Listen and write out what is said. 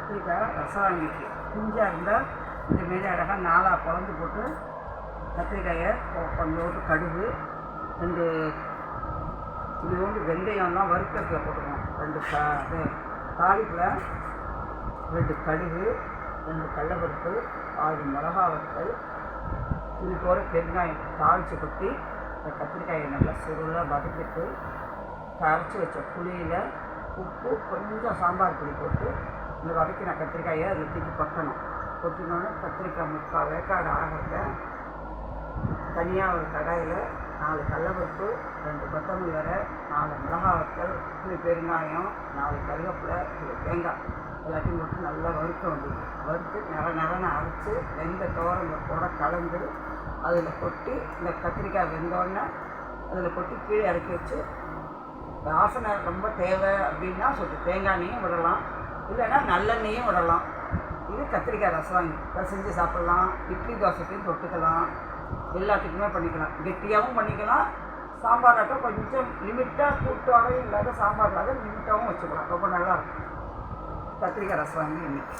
கத்திரிக்காய் ரசவாங்கிக்கு குஞ்சாக இருந்தால் இந்தமாரி அழகாக நாலாக குழந்து போட்டு கத்திரிக்காயை கொ- கொஞ்சோண்டு கடுகு ரெண்டு கொஞ்சோண்டு வெந்தயம்லாம் வறுக்கிறதுல போட்டுக்கணும். ரெண்டு கா இது தாளிப்பில் ரெண்டு கடுகு ரெண்டு கடலப்பருப்பு ஆறு மிளகா வறுத்தல் இது போல பெருங்காயம் தாளித்து கொட்டி இந்த கத்திரிக்காயை நல்லா சுருளாக வதக்கிட்டு கரைச்சி வச்ச புளியில் உப்பு கொஞ்சம் சாம்பார் பொடி போட்டு இந்த வரைக்கும் நான் கத்திரிக்காயை அதில் தூக்கி கொட்டணும். கொட்டினோடனே கத்திரிக்காய் முக்கால் வேக்காடு ஆகிறத தனியாக ஒரு கடாயில் நாலு கடலப்பருப்பு ரெண்டு கொத்தமல்லி வரை நாலு மிளகா வத்தல் புளி பெருங்காயம் நாலு கருவேப்பிலை ஒரு தேங்காய். எல்லாத்தையும் போட்டு நல்லா வறுக்க வேண்டியது. வறுத்து நிற நிறனை அரைச்சி வெந்த தோரங்களோட கலந்து அதில் கொட்டி இந்த கத்திரிக்காய் வெந்தோடனே அதில் கொட்டி கீழே இறக்கி வச்சு வாசனை ரொம்ப தேவை அப்படின்னா சொல்லிட்டு தேங்காய் விடலாம். இல்லைன்னா நல்லெண்ணெயும் விடலாம். இது கத்திரிக்காய் ரசம். செஞ்சு சாப்பிட்லாம். இட்லி தோசைக்கும் தொட்டுக்கலாம். எல்லாத்துக்குமே பண்ணிக்கலாம். கெட்டியாகவும் பண்ணிக்கலாம். சாம்பாராட்டம் கொஞ்சம் லிமிட்டாக கூட்டோட இல்லாத சாம்பார் இல்லாத லிமிட்டாகவும் வச்சுக்கலாம். ரொம்ப நல்லாயிருக்கும் கத்திரிக்காய் ரசம் இன்னைக்கு.